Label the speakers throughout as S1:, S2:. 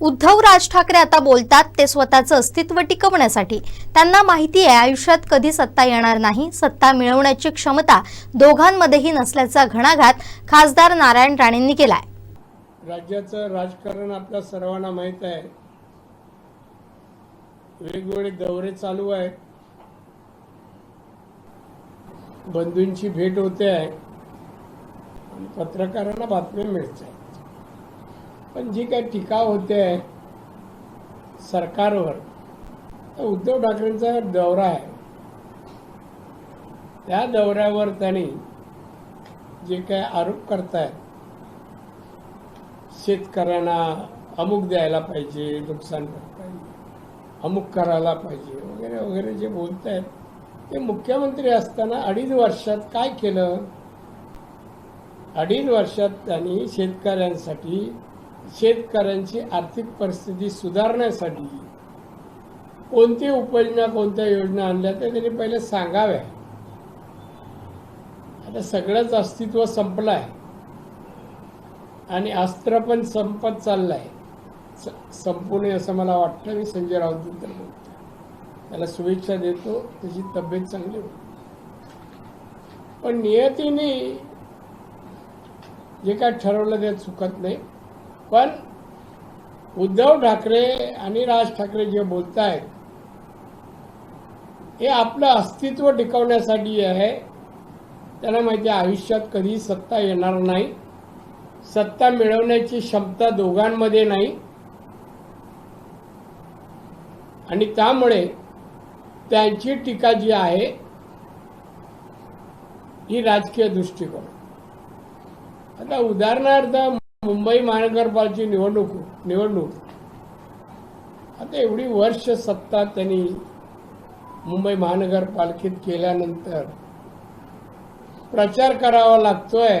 S1: उद्धव राज ठाकरे आता बोलतात ते स्वतःचं अस्तित्व टिकवण्यासाठी. त्यांना माहिती आहे आयुष्यात कधी सत्ता येणार नाही सत्ता मिळवण्याची क्षमता दोघांमध्येही नसल्याचा घणाघात खासदार नारायण राणेंनी केलाय.
S2: राज्याचं राजकारण आपल्या सर्वांना माहीत आहे. वेगवेगळे दौरे चालू आहेत. बंधूंची भेट होते आहे. पत्रकारांना बातम्या मिळत आहेत पण जी काही टीका होते आहे सरकारवर तर उद्धव ठाकरेंचा दौरा आहे. त्या दौऱ्यावर त्यांनी जे काही आरोप करतायत शेतकऱ्यांना अमुक द्यायला पाहिजे नुकसान पाहिजे अमुक करायला पाहिजे वगैरे वगैरे जे बोलत आहेत ते मुख्यमंत्री असताना अडीच वर्षात काय केलं? अडीच वर्षात त्यांनी शेतकऱ्यांसाठी शेतकऱ्यांची आर्थिक परिस्थिती सुधारण्यासाठी कोणती उपाययोजना कोणत्या योजना आणल्या त्या त्यांनी पहिले सांगाव्या. आता सगळंच अस्तित्व संपलं आहे आणि अस्त्र पण संपत चाललंय. संपूर्ण संपू नये असं मला वाटतं मी संजय राऊतबद्दल बोलतो. त्याला शुभेच्छा देतो त्याची तब्येत चांगली होती पण नियतीने जे काय ठरवलं ते चुकत नाही. पण उद्धव ठाकरे आणि राज ठाकरे जे बोलत आहेत हे आपलं अस्तित्व टिकवण्यासाठी आहे. त्यांना माहिती आयुष्यात कधी सत्ता येणार नाही. सत्ता मिळवण्याची क्षमता दोघांमध्ये नाही. आणि त्यामुळे त्यांची टीका जी आहे ही राजकीय दृष्टिकोन. आता उदाहरणार्थ मुंबई महानगरपालिकेची निवडणूक निवडणूक. आता एवढी वर्ष सत्ता त्यांनी मुंबई महानगरपालिकेत केल्यानंतर प्रचार करावा लागतोय.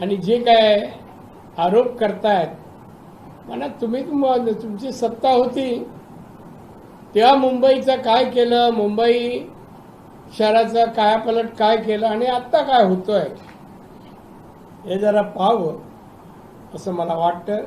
S2: आणि जे काय आरोप करतायत म्हणा तुम्ही तुमची सत्ता होती. तेव्हा मुंबईचं काय केलं? मुंबई शहराचा कायापलट काय केलं? आणि आत्ता काय होतोय? हे जरा पाहावं असं मला वाटतं.